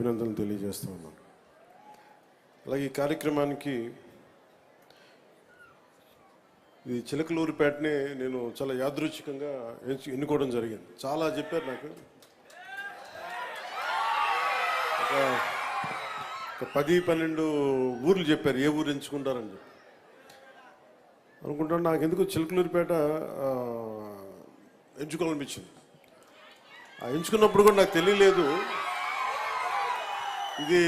అభినందనలు తెలియజేస్తూ ఉన్నాను. అలాగే ఈ కార్యక్రమానికి ఇది చిలకలూరిపేటనే నేను చాలా యాదృచ్ఛికంగా ఎన్నుకోవడం జరిగింది. చాలా చెప్పారు నాకు. ఒక పది పన్నెండు ఊర్లు చెప్పారు. ఏ ఊరు ఎంచుకుంటారని చెప్పి. అనుకుంటాను నాకు ఎందుకు చిలకలూరిపేట ఎంచుకోవాలనిపించింది. ఆ ఎంచుకున్నప్పుడు కూడా నాకు తెలియలేదు. ఇది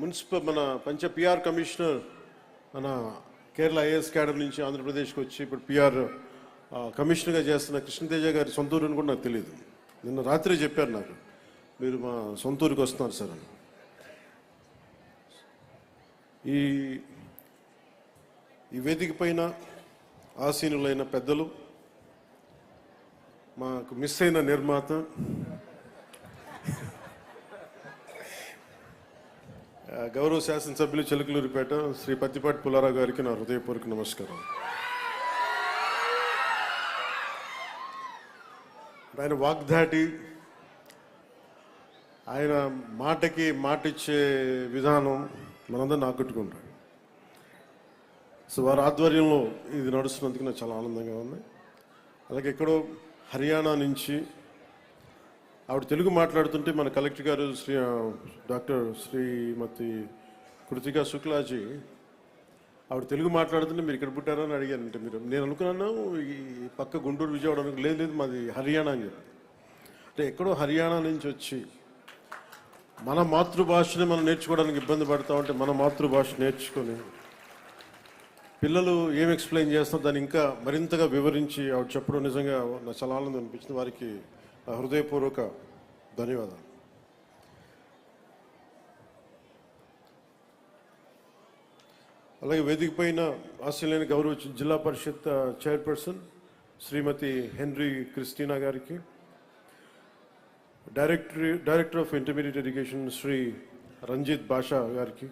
మున్సిపల్ మన పంచ పిఆర్ కమిషనర్ మన కేరళ ఐఏఎస్ అకాడమీ నుంచి ఆంధ్రప్రదేశ్కి వచ్చి ఇప్పుడు పిఆర్ కమిషనర్గా చేస్తున్న కృష్ణతేజ గారి సొంతూరు అని కూడా నాకు తెలియదు నిన్న రాత్రి చెప్పారు నాకు. మీరు మా సొంతూరుకి వస్తున్నారు సార్ అని. ఈ ఈ వేదిక పైన ఆసీనులైన పెద్దలు మాకు మిస్ అయిన నిర్మాత గౌరవ శాసనసభ్యులు చిలుకలూరిపేట శ్రీ పత్తిపాటి పుల్లారావు గారికి నా హృదయపూర్వక నమస్కారం. ఆయన వాగ్దాటి ఆయన మాటకి మాట ఇచ్చే విధానం మనందరిని ఆకట్టుకుంటాడు. సో వారి ఆధ్వర్యంలో ఇది నడుస్తున్నందుకు నాకు చాలా ఆనందంగా ఉంది. అలాగే ఎక్కడో హర్యానా నుంచి ఆవిడ తెలుగు మాట్లాడుతుంటే మన కలెక్టర్ గారు శ్రీ డాక్టర్ శ్రీమతి కృతికా శుక్లాజీ ఆవిడ తెలుగు మాట్లాడుతుంటే మీరు ఇక్కడ పుట్టారని అడిగారంటే మీరు. నేను అనుకున్నాను ఈ పక్క గుంటూరు విజయవాడ అనుకు లేదు లేదు మాది హర్యానా అని చెప్పి. అంటే ఎక్కడో హర్యానా నుంచి వచ్చి మన మాతృభాషని మనం నేర్చుకోవడానికి ఇబ్బంది పడతా ఉంటే మన మాతృభాష నేర్చుకొని పిల్లలు ఏం ఎక్స్ప్లెయిన్ చేస్తున్నా దాన్ని ఇంకా మరింతగా వివరించి ఆవిడ చెప్పడం నిజంగా నాకు చాలా ఆనందం అనిపించింది. వారికి హృదయపూర్వక ధన్యవాదాలు. అలాగే వేదిక పైన ఆస్ట్రేలియన్ గౌరవ Zilla Parishad chairperson Shrimati Henry Christina గారికి director director of intermediate education Shri Ranjit Basha గారికి